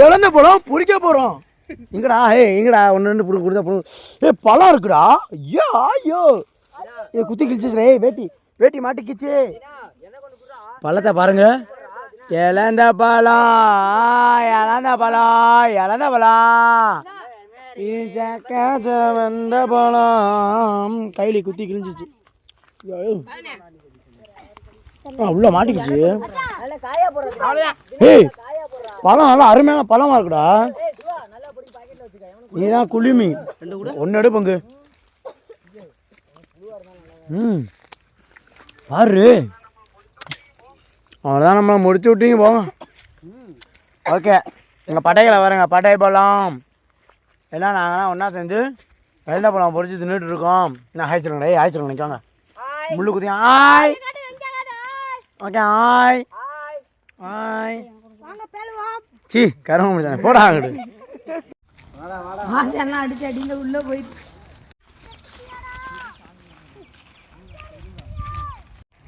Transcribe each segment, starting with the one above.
இழந்த பழம் பொறிக்க போறோம். எங்கடா ஏ எங்கடா ஒன்று ரெண்டு புடு கொடுத்தா புடு ஏ பழம் இருக்குடா. ஐயோ ஐயோ. ஏ குத்தி கிழிச்சிச்சு ஏய் வேட்டி வேட்டி மாட்டி கிச்சு பழத்தை பாருங்க. இழந்த பழம் இழந்த பழம் இழந்த பழம். வந்த பழம். கையில குத்தி கிழிஞ்சிச்சு. ஐயோ. ஆ, உள்ள மாட்டிக்கிச்சு. ஏய் பழம் நல்லா அருமையான பழமா இருக்குடா. நீதான் குளிமி ஒன்னு எடு பங்கு. ம். பாரு. அவ்வளோதான் நம்மளை முடிச்சு விட்டீங்க போங்க. ஓகே. எங்கள் பட்டைகளை வரேங்க பட்டை பழம். எல்லாம் நாங்களாம் ஒன்றா சேர்ந்து வெள்ளை பழம் பொறிச்சு தின்னுட்டு இருக்கோம். சொல்லுங்க டேய் ஹாய் சொல்லுங்க நிற்காங்க முள்ளு குத்தி ஆய் ஓகே ஆய் ஆய் சி கரும முடிச்சாங்க போடா அங்கிட்டு எல்லாம் அடிச்சு அடிங்க உள்ள போயிட்டு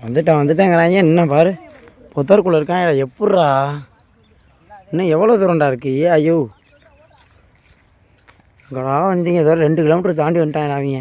வந்துட்டேன் வந்துட்டேங்கிறாங்க. என்ன பாரு? புத்தருக்குள்ளே இருக்கான். எப்புட்றா? இன்னும் எவ்வளோ தூரம்டா இருக்கு? ஏ ஐயோ. இங்கடா வந்தீங்க? ஏதோ ரெண்டு கிலோமீட்டர் தாண்டி வந்துட்டாங்க அவங்க.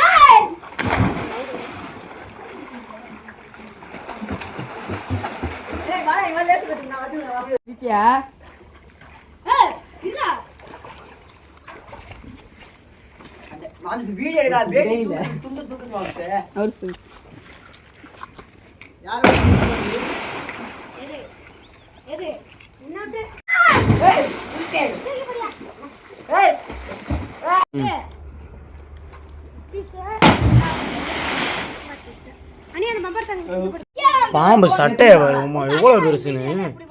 சொல்லு பாம்பு சட்டையை வருமா எவ்வளோ பெருசுன்னு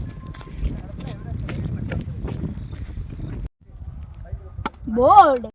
bored.